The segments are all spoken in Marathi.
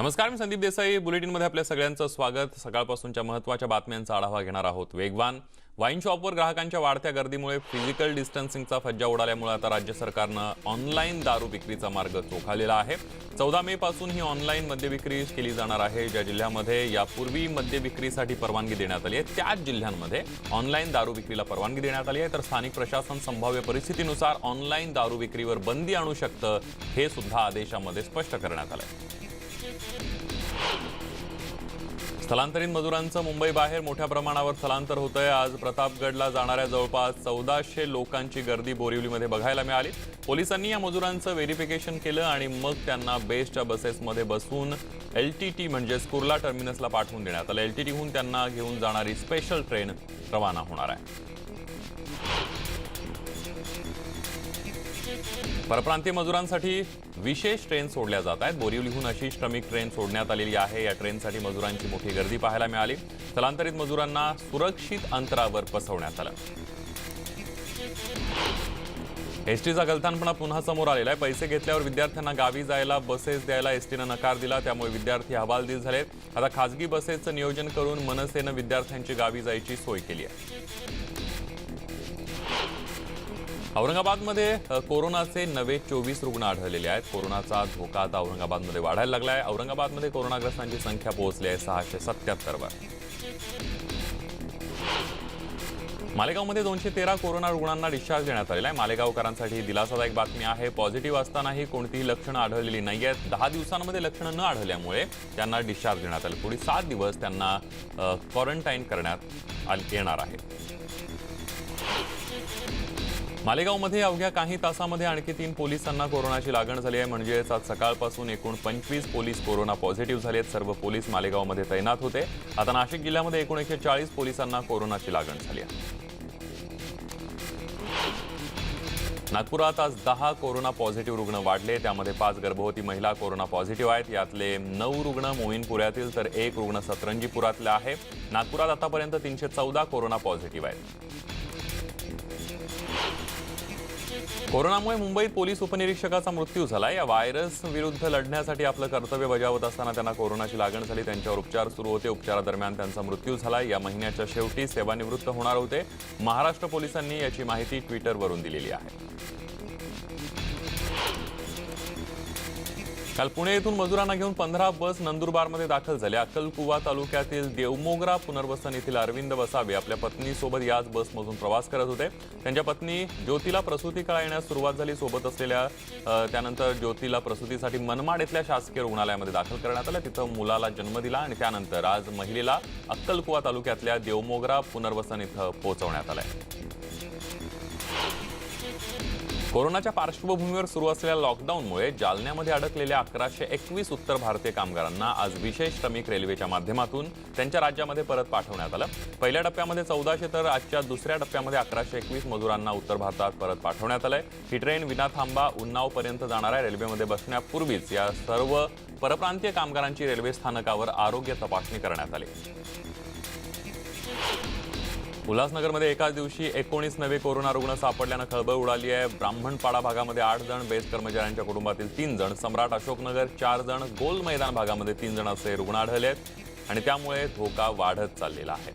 नमस्कार मी संदीप देसाई. बुलेटिनमध्ये आपल्या सगळ्यांचं स्वागत. सकाळपासूनच्या महत्त्वाच्या बातम्यांचा आढावा घेणार आहोत वेगवान. वाईन शॉपवर ग्राहकांच्या वाढत्या गर्दीमुळे फिजिकल डिस्टन्सिंगचा फज्जा उडाल्यामुळे आता राज्य सरकारनं ऑनलाईन दारू विक्रीचा मार्ग चोखालेला आहे. चौदा मे पासून ही ऑनलाईन मद्य विक्री केली जाणार आहे. ज्या जिल्ह्यामध्ये यापूर्वी मद्य विक्रीसाठी परवानगी देण्यात आली आहे त्याच जिल्ह्यांमध्ये ऑनलाईन दारू विक्रीला परवानगी देण्यात आली आहे. तर स्थानिक प्रशासन संभाव्य परिस्थितीनुसार ऑनलाईन दारू विक्रीवर बंदी आणू शकतं हे सुद्धा आदेशामध्ये स्पष्ट करण्यात आलं आहे स्थलांतरित मजुरांचं मुंबई बाहेर मोठ्या प्रमाणावर स्थलांतर होतंय. आज प्रतापगडला जाणाऱ्या जवळपास चौदाशे लोकांची गर्दी बोरिवलीमध्ये बघायला मिळाली. पोलिसांनी या मजुरांचं व्हेरिफिकेशन केलं आणि मग त्यांना बेस्टच्या बसेसमध्ये बसवून एल टी टी म्हणजेच कुर्ला टर्मिनसला पाठवून देण्यात आलं. एल टी टीहून त्यांना घेऊन जाणारी स्पेशल ट्रेन रवाना होणार आहे. परप्रांतीय मजुरांसाठी विशेष ट्रेन सोडल्या जात आहेत. बोरिवलीहून अशी श्रमिक ट्रेन सोडण्यात आलेली आहे. या ट्रेनसाठी मजुरांची मोठी गर्दी पाहायला मिळाली. स्थलांतरित मजुरांना सुरक्षित अंतरावर बसवण्यात आलं. एसटीचा गलथानपणा पुन्हा समोर आलेला आहे. पैसे घेतल्यावर विद्यार्थ्यांना गावी जायला बसेस द्यायला एसटीनं नकार दिला. त्यामुळे विद्यार्थी हवालदिल झालेत. आता खासगी बसेसचं नियोजन करून मनसेनं विद्यार्थ्यांची गावी जायची सोय केली आहे. औरंगाबादमध्ये कोरोनाचे नवे चोवीस रुग्ण आढळलेले आहेत. कोरोनाचा धोका आता औरंगाबादमध्ये वाढायला लागला आहे औरंगाबादमध्ये कोरोनाग्रस्तांची संख्या पोहोचली आहे सहाशे सत्याहत्तरवर मालेगावमध्ये दोनशे तेरा कोरोना रुग्णांना डिस्चार्ज देण्यात आलेला आहे. मालेगावकरांसाठी दिलासादायक बातमी आहे. पॉझिटिव्ह असतानाही कोणतीही लक्षणं आढळलेली नाही आहेत दहा दिवसांमध्ये लक्षणं न आढळल्यामुळे त्यांना डिस्चार्ज देण्यात आले. पुढील सात दिवस त्यांना क्वारंटाईन करण्यात येणार आहे. मालेगावमध्ये अवघ्या काही तासामध्ये आणखी तीन पोलिसांना कोरोनाची लागण झाली आहे. म्हणजेच आज सकाळपासून एकूण पंचवीस पोलीस कोरोना पॉझिटिव्ह झाले आहेत. सर्व पोलीस मालेगावमध्ये तैनात होते. आता नाशिक जिल्ह्यामध्ये एकूण एकशे चाळीस पोलिसांना कोरोनाची लागण झाली आहे. नागपुरात आज दहा कोरोना पॉझिटिव्ह रुग्ण वाढले. त्यामध्ये पाच गर्भवती महिला कोरोना पॉझिटिव्ह आहेत. यातले नऊ रुग्ण मोईनपुऱ्यातील तर एक रुग्ण सतरंजीपुरातला आहे. नागपुरात आतापर्यंत तीनशे चौदा कोरोना पॉझिटिव्ह आहेत. कोरोनामुळे मुंबईत पोलीस उपनिरीक्षकाचा मृत्यू झाला या व्हायरस विरुद्ध लढण्यासाठी आपलं कर्तव्य बजावत असताना त्यांना कोरोनाची लागण झाली. त्यांच्यावर उपचार सुरू होते. उपचारादरम्यान त्यांचा मृत्यू झाला या महिन्याच्या शेवटी सेवानिवृत्त होणार होते. महाराष्ट्र पोलिसांनी याची माहिती ट्विटरवरून दिलेली आहे. काल पुणे येथून मजुरांना घेऊन पंधरा बस नंदुरबारमध्ये दाखल झाल्या अक्कलकुवा तालुक्यातील देवमोगरा पुनर्वसन येथील अरविंद वसावे आपल्या पत्नीसोबत याच बसमधून प्रवास करत होते. त्यांच्या पत्नी ज्योतीला प्रसूती काळ येण्यास सुरुवात झाली. सोबत असलेल्या त्यानंतर ज्योतीला प्रसूतीसाठी मनमाड इथल्या शासकीय रुग्णालयामध्ये दाखल करण्यात आलं. तिथं मुलाला जन्म दिला आणि त्यानंतर आज महिलेला अक्कलकुवा तालुक्यातल्या देवमोगरा पुनर्वसन इथं पोहोचवण्यात आलंय. कोरोनाच्या पार्श्वभूमीवर सुरू असलेल्या लॉकडाऊनमुळे जालन्यामध्ये अडकलेल्या अकराशे एकवीस उत्तर भारतीय कामगारांना आज विशेष श्रमिक रेल्वेच्या माध्यमातून त्यांच्या राज्यामध्ये परत पाठवण्यात आलं. पहिल्या टप्प्यामध्ये चौदाशे तर आजच्या दुसऱ्या टप्प्यामध्ये अकराशे एकवीस मजुरांना उत्तर भारतात परत पाठवण्यात आलंय. ही ट्रेन विना थांबा उन्नावपर्यंत जाणाऱ्या रेल्वेमध्ये बसण्यापूर्वीच या सर्व परप्रांतीय कामगारांची रेल्वे स्थानकावर आरोग्य तपासणी करण्यात आली. उल्हासनगरमध्ये एकाच दिवशी एकोणीस नवे कोरोना रुग्ण सापडल्यानं खळबळ उडाली आहे. ब्राह्मणपाडा भागामध्ये आठ जण बेस्ट कर्मचाऱ्यांच्या कुटुंबातील तीन जण सम्राट अशोकनगर चार जण गोल मैदान भागामध्ये तीन जण असे रुग्ण आढळले आहेत आणि त्यामुळे धोका वाढत चाललेला आहे.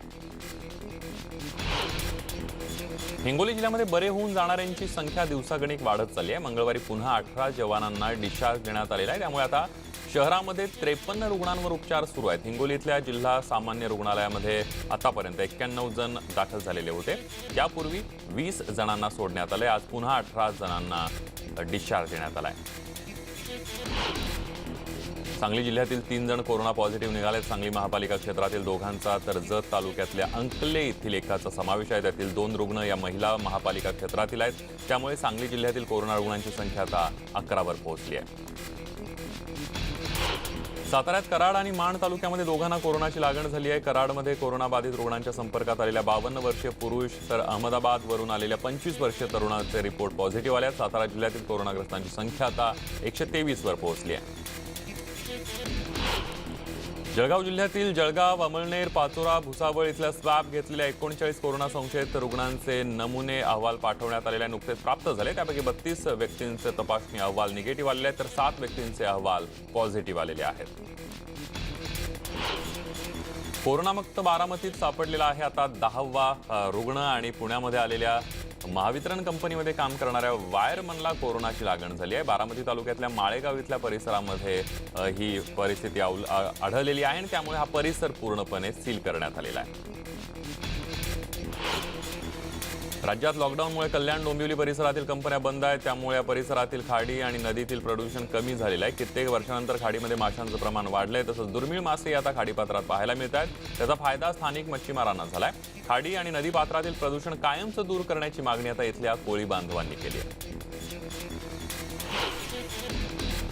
हिंगोली जिल्ह्यामध्ये बरे होऊन जाणाऱ्यांची संख्या दिवसागणिक वाढत चालली आहे. मंगळवारी पुन्हा अठरा जवानांना डिस्चार्ज देण्यात आलेला आहे. त्यामुळे आता शहरामध्ये त्रेपन्न रुग्णांवर उपचार सुरू आहेत. हिंगोलीतल्या जिल्हा सामान्य रुग्णालयामध्ये आतापर्यंत एक्क्याण्णव जण दाखल झालेले होते. यापूर्वी वीस जणांना सोडण्यात आले आज पुन्हा अठरा जणांना डिस्चार्ज देण्यात आलाय. सांगली जिल्ह्यातील तीन जण कोरोना पॉझिटिव्ह निघाले सांगली महापालिका क्षेत्रातील दोघांचा तर जत तालुक्यातल्या अंकले येथील एकाचा समावेश आहे. त्यातील दोन रुग्ण या महिला महापालिका क्षेत्रातील आहेत. त्यामुळे सांगली जिल्ह्यातील कोरोना रुग्णांची संख्या आता अकरावर पोहोचली आहे. साताऱ्यात कराड आणि माण तालुक्यामध्ये दोघांना कोरोनाची लागण झाली आहे. कराडमध्ये कोरोनाबाधित रुग्णांच्या संपर्कात आलेल्या बावन्न वर्षीय पुरुष तर अहमदाबादवरून आलेल्या पंचवीस वर्षीय तरुणाचे रिपोर्ट पॉझिटिव्ह आल्यात आहेत. सातारा जिल्ह्यातील कोरोनाग्रस्तांची संख्या आता एकशे तेवीसवर पोहोचली आहे. जळगाव जिल्ह्यातील जळगाव अमळनेर पाचोरा भुसावळ इथल्या स्लॅब घेतलेल्या एकोणचाळीस कोरोना संशयित रुग्णांचे नमुने अहवाल पाठवण्यात आलेले नुकतेच प्राप्त झाले. त्यापैकी बत्तीस व्यक्तींचे तपासणी अहवाल निगेटिव्ह आलेले तर सात व्यक्तींचे अहवाल पॉझिटिव्ह आलेले आहेत. कोरोनामुक्त बारामतीत सापडलेला आहे आता दहावा रुग्ण आणि पुण्यामध्ये आलेल्या महावितरण कंपनीमध्ये काम करणाऱ्या वायरमनला कोरोनाची लागण झाली आहे. बारामती तालुक्यातल्या माळेगाव इथल्या परिसरामध्ये ही परिस्थिती आढळलेली आहे आणि त्यामुळे हा परिसर पूर्णपणे सील करण्यात आलेला आहे. राज्यात लॉकडाऊनमुळे कल्याण डोंबिवली परिसरातील कंपन्या बंद आहेत. त्यामुळे या परिसरातील खाडी आणि नदीतील प्रदूषण कमी झालेलं आहे. कित्येक वर्षानंतर खाडीमध्ये माशांचं प्रमाण वाढलंय. तसंच दुर्मिळ मासे आता खाडीपात्रात पाहायला मिळत आहेत त्याचा फायदा स्थानिक मच्छीमारांना झालाय. खाडी आणि नदीपात्रातील प्रदूषण कायमचं दूर करण्याची मागणी आता इथल्या कोळी बांधवांनी केली आहे.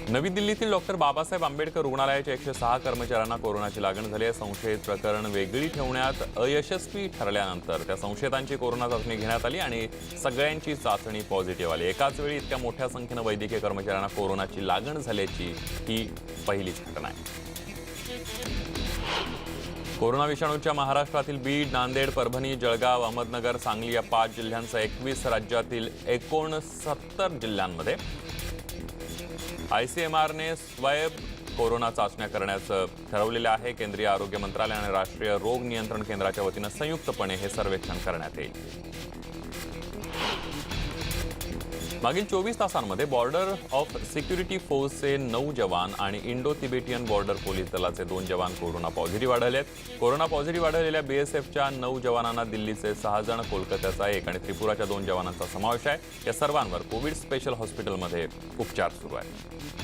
नवी दिल्लीतील डॉक्टर बाबासाहेब आंबेडकर रुग्णालयाच्या एकशे सहा कर्मचाऱ्यांना कोरोनाची लागण झाली आहे. संशयित प्रकरण वेगळी ठेवण्यात अयशस्वी ठरल्यानंतर त्या संशयितांची कोरोना चाचणी घेण्यात आली आणि सगळ्यांची चाचणी पॉझिटिव्ह आली. एकाच वेळी इतक्या मोठ्या संख्येनं वैद्यकीय कर्मचाऱ्यांना कोरोनाची लागण झाल्याची ही पहिलीच घटना आहे. कोरोना विषाणूच्या महाराष्ट्रातील बीड नांदेड परभणी जळगाव अहमदनगर सांगली या पाच जिल्ह्यांसह एकवीस राज्यातील एकोणसत्तर जिल्ह्यांमध्ये आय सी एम आरने स्वयं कोरोना चाचण्या करण्याचं ठरवलेलं आहे. केंद्रीय आरोग्य मंत्रालय आणि राष्ट्रीय रोग नियंत्रण केंद्राच्या वतीनं संयुक्तपणे हे सर्वेक्षण करण्यात येईल. मागील चोवीस तासांमध्ये बॉर्डर ऑफ सिक्युरिटी फोर्सचे नऊ जवान आणि इंडो तिबेटियन बॉर्डर पोलीस दलाचे दोन जवान कोरोना पॉझिटिव्ह आढळले आहेत. कोरोना पॉझिटिव्ह आढळलेल्या बीएसएफच्या नऊ जवानांना दिल्लीचे सहा जण कोलकात्याचा एक आणि त्रिपुराच्या दोन जवानांचा समावेश आहे. या सर्वांवर कोविड स्पेशल हॉस्पिटलमध्ये उपचार सुरू आहेत.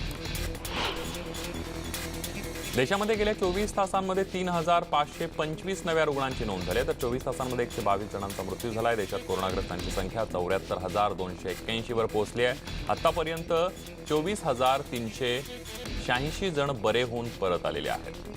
देशामध्ये गेल्या चोवीस तासांमध्ये तीन हजार पाचशे पंचवीस नव्या रुग्णांची नोंद झाली तर चोवीस तासांमध्ये एकशे बावीस जणांचा मृत्यू झाला आहे. देशात कोरोनाग्रस्तांची संख्या चौऱ्याहत्तर हजार दोनशे एक्क्याऐंशीवर पोहोचली आहे. आतापर्यंत चोवीस हजार तीनशे शहाऐंशी जण बरे होऊन परत आलेले आहेत.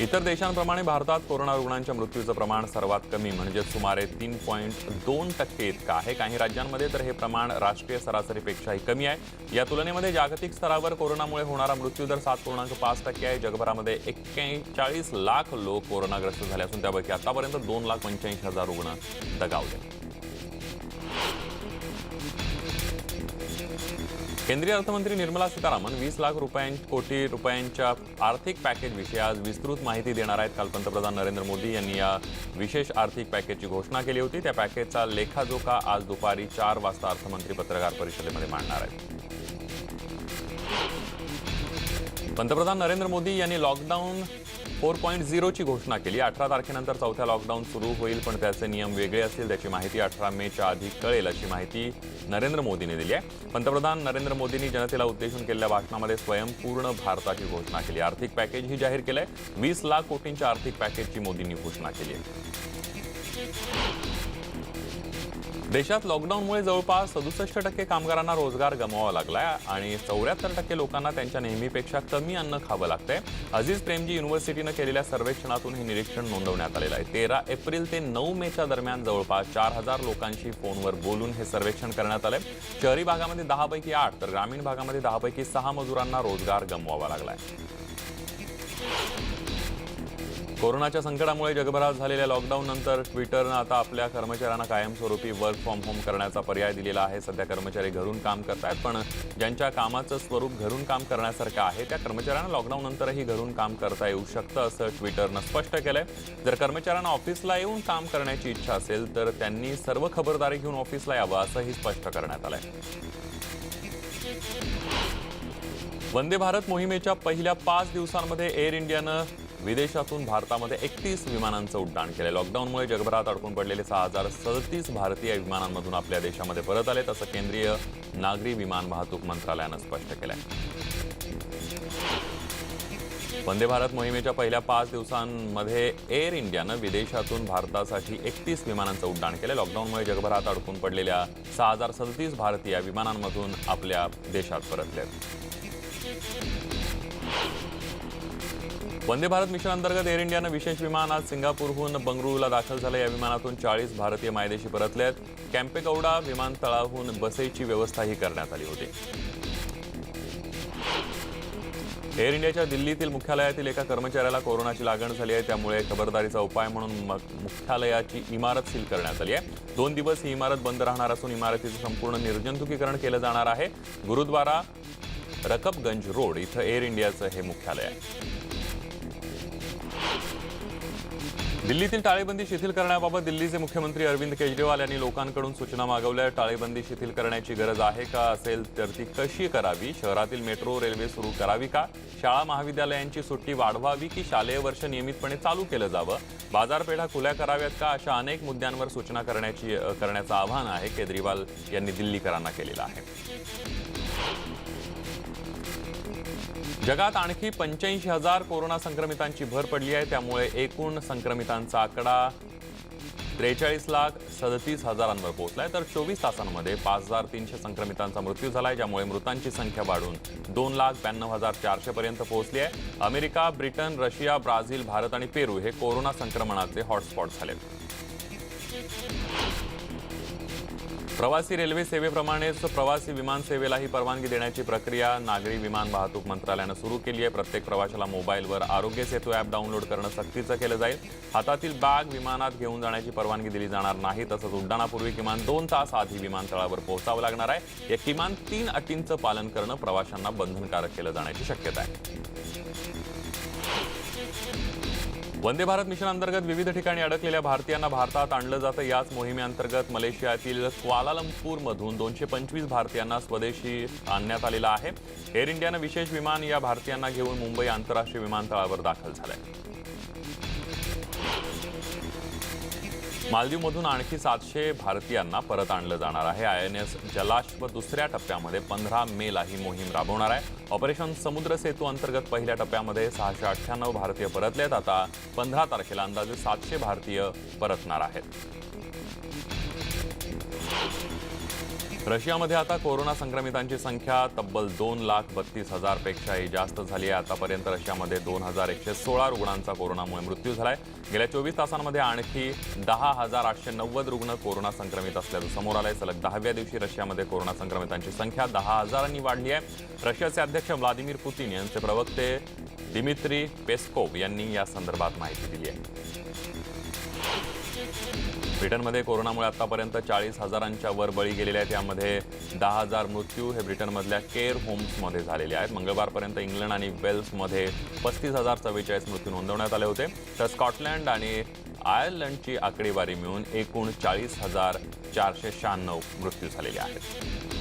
इतर देशांप्रमाणे भारतात कोरोना रुग्णांच्या मृत्यूचं प्रमाण सर्वात कमी म्हणजे सुमारे तीन पॉईंट दोन टक्के इतकं आहे. काही राज्यांमध्ये तर हे प्रमाण राष्ट्रीय सरासरीपेक्षाही कमी आहे. या तुलनेमध्ये जागतिक स्तरावर कोरोनामुळे होणारा मृत्यू दर सात पूर्णांक पाच टक्के आहे. जगभरामध्ये एक्केचाळीस लाख लोक कोरोनाग्रस्त झाले असून त्यापैकी आतापर्यंत दोन लाख पंच्याऐंशी हजार रुग्ण दगावले. केंद्रीय अर्थमंत्री निर्मला सीतारामन वीस लाख रुपयां कोटी रुपयांच्या आर्थिक पॅकेजविषयी आज विस्तृत माहिती देणार आहेत काल पंतप्रधान नरेंद्र मोदी यांनी या विशेष आर्थिक पॅकेजची घोषणा केली होती. त्या पॅकेजचा लेखाजोखा आज दुपारी चार वाजता अर्थमंत्री पत्रकार परिषदेमध्ये मांडणार आहेत. पंतप्रधान नरेंद्र मोदी यांनी लॉकडाऊन फोर पॉईंट झिरोची घोषणा केली. अठरा तारखेनंतर चौथ्या लॉकडाऊन सुरू होईल पण त्याचे नियम वेगळे असतील त्याची माहिती अठरा मेच्या आधी कळेल अशी माहिती नरेंद्र मोदींनी दिली आहे. पंतप्रधान नरेंद्र मोदींनी जनतेला उद्देशून केलेल्या भाषणामध्ये स्वयंपूर्ण भारताची घोषणा केली. आर्थिक पॅकेजही जाहीर केलं आहे वीस लाख कोटींच्या आर्थिक पॅकेजची मोदींनी घोषणा केली आहे. देशात लॉकडाऊनमुळे जवळपास सदुसष्ट टक्के कामगारांना रोजगार गमवावा लागलाय आणि चौऱ्याहत्तर टक्के लोकांना त्यांच्या नेहमीपेक्षा कमी अन्न खावं लागतंय. अझीज प्रेमजी युनिव्हर्सिटीनं केलेल्या सर्वेक्षणातून हे निरीक्षण नोंदवण्यात आलेलं आहे. तेरा एप्रिल ते नऊ मेच्या दरम्यान जवळपास चार हजार लोकांशी फोनवर बोलून हे सर्वेक्षण करण्यात आलंय. शहरी भागामध्ये दहापैकी आठ तर ग्रामीण भागामध्ये दहापैकी सहा मजुरांना रोजगार गमवावा लागलाय. कोरोनाच्या संकटामुळे जगभरात झालेल्या लॉकडाऊन नंतर ट्विटरनं आता आपल्या कर्मचाऱ्यांना कायमस्वरूपी वर्क फ्रॉम होम करण्याचा पर्याय दिलेला आहे. सध्या कर्मचारी घरून काम करतायत पण ज्यांच्या कामाचं स्वरूप घरून काम करण्यासारखं आहे त्या कर्मचाऱ्यांना लॉकडाऊन नंतरही घरून काम करता येऊ शकतं असं ट्विटरनं स्पष्ट केलंय. जर कर्मचाऱ्यांना ऑफिसला येऊन काम करण्याची इच्छा असेल तर त्यांनी सर्व खबरदारी घेऊन ऑफिसला यावं असंही स्पष्ट करण्यात आलंय. वंदे भारत मोहिमेच्या पहिल्या पाच दिवसांमध्ये एअर इंडियानं विदेशातून भारतामध्ये एकतीस विमानांचं उड्डाण केलं. लॉकडाऊनमुळे जगभरात अडकून पडलेले सहा हजार सदतीस भारतीय विमानांमधून आपल्या देशामध्ये परत आले तसं केंद्रीय नागरी विमान वाहतूक मंत्रालयानं स्पष्ट केलंय. वंदे भारत मोहिमेच्या पहिल्या पाच दिवसांमध्ये एअर इंडियानं विदेशातून भारतासाठी एकतीस विमानांचं उड्डाण केलं. लॉकडाऊनमुळे जगभरात अडकून पडलेल्या सहा हजार सदतीस भारतीय विमानांमधून आपल्या देशात परतलेत. वंदे भारत मिशन अंतर्गत एअर इंडियानं विशेष विमान आज सिंगापूरहून बंगळुरूला दाखल झालं. या विमानातून चाळीस भारतीय मायदेशी परतले आहेत कॅम्पेगौडा विमानतळाहून बसेची व्यवस्थाही करण्यात आली होती. एअर इंडियाच्या दिल्लीतील मुख्यालयातील एका कर्मचाऱ्याला कोरोनाची लागण झाली आहे. त्यामुळे खबरदारीचा उपाय म्हणून म- मुख्यालयाची इमारत सील करण्यात आली आहे. दोन दिवस ही इमारत बंद राहणार असून इमारतीचं संपूर्ण निर्जंतुकीकरण केलं जाणार आहे. गुरुद्वारा रकबगंज रोड इथं एअर इंडियाचं हे मुख्यालय आहे. दिल्लीतील टाळेबंदी शिथिल करण्याबाबत दिल्लीचे मुख्यमंत्री अरविंद केजरीवाल यांनी लोकांकडून सूचना मागवल्या. टाळेबंदी शिथिल करण्याची गरज आहे का असेल तर ती कशी करावी? शहरातील मेट्रो रेल्वे सुरू करावी का? शाळा महाविद्यालयांची सुट्टी वाढवावी की शालेय वर्ष नियमितपणे चालू केलं जावं? बाजारपेठा खुल्या कराव्यात का? अशा अनेक मुद्द्यांवर सूचना करण्याची करण्याचं आवाहन आहे केजरीवाल यांनी दिल्लीकरांना केलेलं आहे. जगात आणखी पंच्याऐंशी हजार कोरोना संक्रमितांची भर पडली आहे. त्यामुळे एकूण संक्रमितांचा आकडा त्रेचाळीस लाख सदतीस हजारांवर पोहोचलाय. तर चोवीस तासांमध्ये पाच हजार तीनशे संक्रमितांचा मृत्यू झालाय ज्यामुळे मृतांची संख्या वाढून दोन लाख ब्याण्णव हजार चारशेपर्यंत पोहोचली आहे. America Britain Russia Brazil Bharat आणि पेरू हे कोरोना संक्रमणाचे हॉटस्पॉट झाले प्रवासी रेल्वे सेवेप्रमाणेच प्रवासी विमान सेवेलाही परवानगी देण्याची प्रक्रिया नागरी विमान वाहतूक मंत्रालयानं सुरू केली आहे. प्रत्येक प्रवाशाला मोबाईलवर आरोग्य सेतू ॲप डाउनलोड करणं सक्तीचं केलं जाईल. हातातील बॅग विमानात घेऊन जाण्याची परवानगी दिली जाणार नाही. तसंच उड्डाणापूर्वी किमान दोन तास आधी विमानतळावर पोहोचावं लागणार आहे. या किमान तीन अटींचं पालन करणं प्रवाशांना बंधनकारक केलं जाण्याची शक्यता आहे. वंदे भारत मिशन अंतर्गत विविध ठिकाणी अडकलेल्या भारतीयांना भारतात आणलं जातं. याच मोहिमेअंतर्गत मलेशियातील क्वालालंपूरमधून दोनशे पंचवीस भारतीयांना स्वदेशी आणण्यात आलेलं आहे. एअर इंडियानं विशेष विमान या भारतीयांना घेऊन मुंबई आंतरराष्ट्रीय विमानतळावर दाखल झालंय. मालदीवमधून आणखी सातशे भारतीयांना परत आणलं जाणार आहे. आय एन एस जलाश्व दुसऱ्या टप्प्यामध्ये पंधरा मेला ही मोहीम राबवणार आहे. ऑपरेशन समुद्र सेतू अंतर्गत पहिल्या टप्प्यामध्ये सहाशे अठ्ठ्याण्णव भारतीय परतलेत. आता पंधरा तारखेला अंदाजे सातशे भारतीय परतणार आहेत. रशियामध्ये आता कोरोना संक्रमितांची संख्या तब्बल दोन लाख बत्तीस हजारपेक्षाही जास्त झाली आहे. आतापर्यंत रशियामध्ये दोन हजार एकशे सोळा रुग्णांचा कोरोनामुळे मृत्यू झाला आहे गेल्या चोवीस तासांमध्ये आणखी दहा हजार आठशे नव्वद रुग्ण कोरोना संक्रमित असल्याचं समोर आलंय. सलग दहाव्या दिवशी रशियामध्ये कोरोना संक्रमितांची संख्या दहा हजारांनी वाढली आहे. रशियाचे अध्यक्ष व्लादिमीर पुतीन यांचे प्रवक्ते दिमित्री पेस्कोव यांनी या संदर्भात माहिती दिली आहे. ब्रिटनमध्ये कोरोनामुळे आतापर्यंत चाळीस हजारांच्या वर बळी गेलेले आहेत. यामध्ये दहा हजार मृत्यू हे ब्रिटनमधल्या केअर होम्समध्ये झालेले आहेत. मंगळवारपर्यंत इंग्लंड आणि वेल्समध्ये पस्तीस हजार चव्वेचाळीस मृत्यू नोंदवण्यात आले होते. तर स्कॉटलँड आणि आयर्लंडची आकडेवारी मिळून एकूण चाळीस हजार चारशे शहाण्णव मृत्यू झालेले आहेत.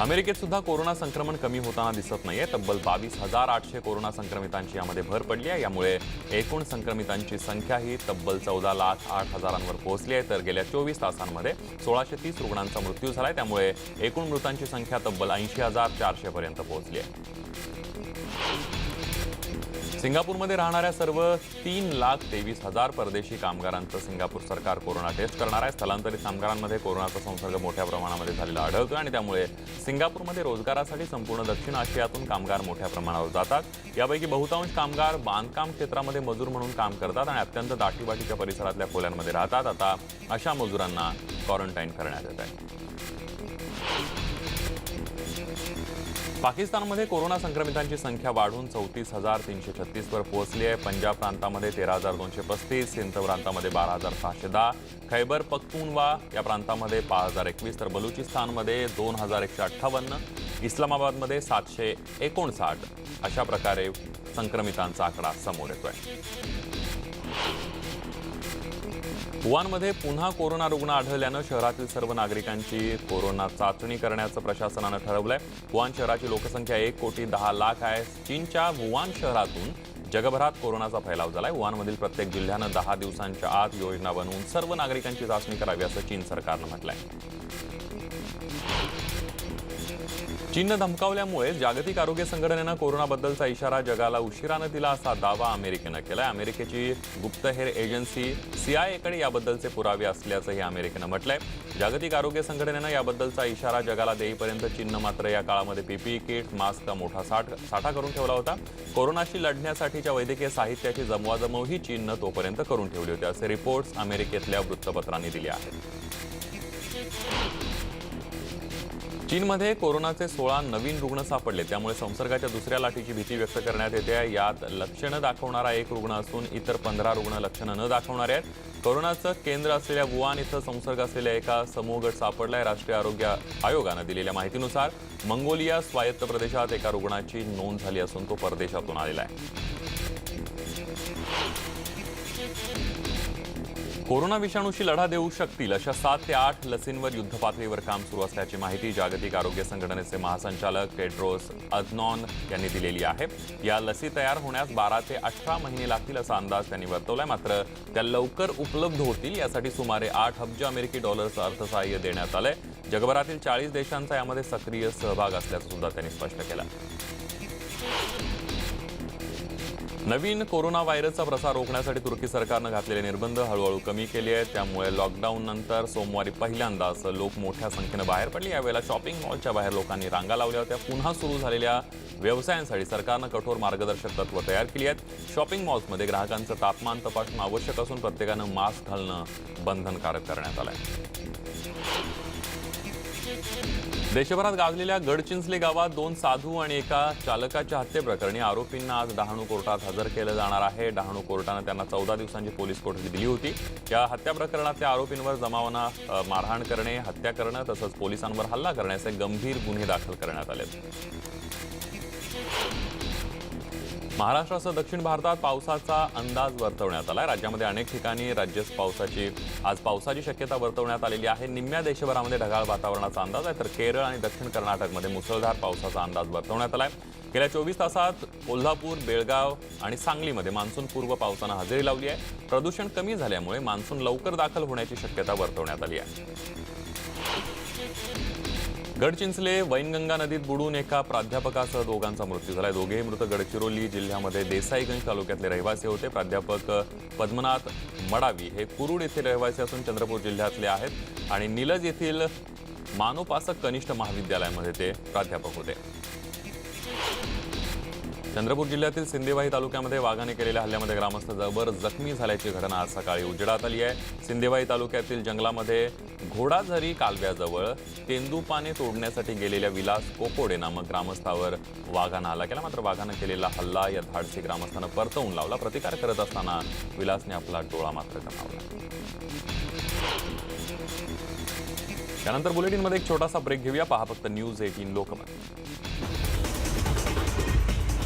अमेरिकेत सुद्धा कोरोना संक्रमण कमी होताना दिसत नाहीये. तब्बल बावीस हजार आठशे कोरोना संक्रमितांची यामध्ये भर पडली आहे. यामुळे एकूण संक्रमितांची संख्या ही तब्बल चौदा लाख आठ हजारांवर पोहोचली आहे. तर गेल्या चोवीस तासांमध्ये सोळाशे तीस रुग्णांचा मृत्यू झालाय. त्यामुळे एकूण मृतांची संख्या तब्बल ऐंशी हजार चारशे पर्यंत पोहोचली आहे. सिंगापूरमध्ये राहणाऱ्या सर्व तीन लाख तेवीस हजार परदेशी कामगारांचं सिंगापूर सरकार कोरोना टेस्ट करणार आहे. स्थलांतरित कामगारांमध्ये कोरोनाचा संसर्ग मोठ्या प्रमाणामध्ये झालेला आढळतो आणि त्यामुळे सिंगापूरमध्ये रोजगारासाठी संपूर्ण दक्षिण आशियातून कामगार मोठ्या प्रमाणावर जातात. यापैकी बहुतांश कामगार बांधकाम क्षेत्रामध्ये मजूर म्हणून काम करतात आणि अत्यंत दाटीबाटीच्या परिसरातल्या खोल्यांमध्ये राहतात. आता अशा मजुरांना क्वारंटाईन करण्यात येत आहे. पाकिस्तानमध्ये कोरोना संक्रमितांची संख्या वाढून चौतीस हजार तीनशे छत्तीसवर पोहोचली आहे. पंजाब प्रांतामध्ये तेरा हजार दोनशे पस्तीस सिंध प्रांतामध्ये बारा हजार सहाशे दहा खैबर पख्तूनवा या प्रांतामध्ये पाच हजार एकवीस तर बलुचिस्तानमध्ये दोन हजार एकशे अठ्ठावन्न इस्लामाबादमध्ये सातशे एकोणसाठ अशा प्रकारे संक्रमितांचा आकडा समोर येतोय. वुहानमध्ये पुन्हा कोरोना रुग्ण आढळल्यानं शहरातील सर्व नागरिकांची कोरोना चाचणी करण्याचं प्रशासनानं ठरवलंय. वुहान शहराची लोकसंख्या एक कोटी दहा लाख आहे. चीनच्या वुहान शहरातून जगभरात कोरोनाचा फैलाव झालाय. वुहानमधील प्रत्येक जिल्ह्यानं दहा दिवसांच्या आत योजना बनवून सर्व नागरिकांची चाचणी करावी असं चीन सरकारनं म्हटलंय. चीननं धमकावल्यामुळे जागतिक आरोग्य संघटनेनं कोरोनाबद्दलचा इशारा जगाला उशिरानं दिला असा दावा अमेरिकेनं केलाय. अमेरिकेची गुप्तहेर एजन्सी सीआयएकडे याबद्दलचे पुरावे असल्याचंही अमेरिकेनं म्हटलंय. जागतिक आरोग्य संघटनेनं याबद्दलचा इशारा जगाला देईपर्यंत चीननं मात्र या काळामध्ये पीपीई किट मास्कचा मोठा साठ साठा करून ठेवला होता. कोरोनाशी लढण्यासाठीच्या वैद्यकीय साहित्याची जमवाजमवही चीननं तोपर्यंत करून ठेवली होती. असे रिपोर्ट्स अमेरिकेतल्या वृत्तपत्रांनी दिले आहेत. चीनमध्ये कोरोनाचे सोळा नवीन रुग्ण सापडले. त्यामुळे संसर्गाच्या दुसऱ्या लाटेची भीती व्यक्त करण्यात येते यात लक्षणं दाखवणारा एक रुग्ण असून इतर पंधरा रुग्ण लक्षणं न दाखवणारे आहेत. कोरोनाचं केंद्र असलेल्या वुआन इथं संसर्ग असलेल्या एका समूह गट सापडलाय. राष्ट्रीय आरोग्य आयोगानं दिलेल्या माहितीनुसार मंगोलिया स्वायत्त प्रदेशात एका रुग्णाची नोंद झाली असून तो परदेशातून आलेला आहे. कोरोना विषाणूशी लढा देऊ शकतील अशा सात ते आठ लसींवर युद्धपातळीवर काम सुरू असल्याची माहिती जागतिक आरोग्य संघटनेचे महासंचालक टेड्रोस अदनॉन यांनी दिलेली आहे. या लसी तयार होण्यास बारा ते अठरा महिने लागतील असा अंदाज त्यांनी वर्तवलाय. मात्र त्या लवकर उपलब्ध होतील यासाठी सुमारे आठ अब्ज अमेरिकी डॉलर्सचं अर्थसहाय्य देण्यात आलंय. जगभरातील चाळीस देशांचा यामध्ये सक्रिय सहभाग असल्याचं सुद्धा त्यांनी स्पष्ट केलं. नवीन कोरोना व्हायरसचा प्रसार रोखण्यासाठी तुर्की सरकारनं घातलेले निर्बंध हळूहळू कमी केले आहेत. त्यामुळे लॉकडाऊन नंतर सोमवारी पहिल्यांदाच लोक मोठ्या संख्येनं बाहेर पडले. यावेळेला शॉपिंग मॉलच्या बाहेर लोकांनी रांगा लावल्या होत्या. पुन्हा सुरू झालेल्या व्यवसायांसाठी सरकारनं कठोर मार्गदर्शक तत्व तयार केली आहेत. शॉपिंग मॉल्समध्ये ग्राहकांचं तापमान तपासणं आवश्यक असून प्रत्येकानं मास्क घालणं बंधनकारक करण्यात आलं आहे देशभरात गाजलेल्या गडचिंचले गावात दोन साधू आणि एका चालकाच्या हत्येप्रकरणी आरोपींना आज डहाणू कोर्टात हजर केलं जाणार आहे डहाणू कोर्टानं त्यांना चौदा दिवसांची पोलीस कोठडी दिली होती. या हत्या प्रकरणातल्या आरोपींवर जमावांना मारहाण करणे हत्या करणं तसंच पोलिसांवर हल्ला करण्याचे गंभीर गुन्हे दाखल करण्यात आले महाराष्ट्रासह दक्षिण भारतात पावसाचा अंदाज वर्तवण्यात आलाय. राज्यामध्ये अनेक ठिकाणी राज्य पावसाची आज पावसाची शक्यता वर्तवण्यात आलेली आहे. निम्म्या देशभरामध्ये ढगाळ वातावरणाचा अंदाज आहे तर केरळ आणि दक्षिण कर्नाटकमध्ये मुसळधार पावसाचा अंदाज वर्तवण्यात आला आहे गेल्या चोवीस तासात कोल्हापूर बेळगाव आणि सांगलीमध्ये मान्सून पूर्व पावसानं हजेरी लावली आहे. प्रदूषण कमी झाल्यामुळे मान्सून लवकर दाखल होण्याची शक्यता वर्तवण्यात आली आहे. गडचिंचले वैनगंगा नदीत बुडून एका प्राध्यापकासह दोघांचा मृत्यू झाला. दोघेही मृत गडचिरोली जिल्ह्यामध्ये देसाईगंज तालुक्यातले रहिवासी होते. प्राध्यापक पद्मनाथ मडावी हे कुरुड येथील रहिवासी असून चंद्रपूर जिल्ह्यातले आहेत आणि निलज येथील मानोपासक कनिष्ठ महाविद्यालयामध्ये ते प्राध्यापक होते. चंद्रपूर जिल्ह्यातील सिंदेवाही तालुक्यामध्ये वाघाने केलेल्या हल्ल्यामध्ये ग्रामस्थ जबर जखमी झाल्याची घटना आज सकाळी उजेडात आली आहे. सिंदेवाही तालुक्यातील जंगलामध्ये घोडाझरी कालव्याजवळ तेंदूपाने तोडण्यासाठी गेलेल्या विलास कोकोडे नामक ग्रामस्थावर वाघानं हल्ला केला. मात्र वाघानं केलेला हल्ला या धाडसी ग्रामस्थानं परतवून लावला. प्रतिकार करत असताना विलासने आपला डोळा मात्र गमावला. त्यानंतर बुलेटिनमध्ये एक छोटासा ब्रेक घेऊया. पहा फक्त न्यूज एटीन लोकमत.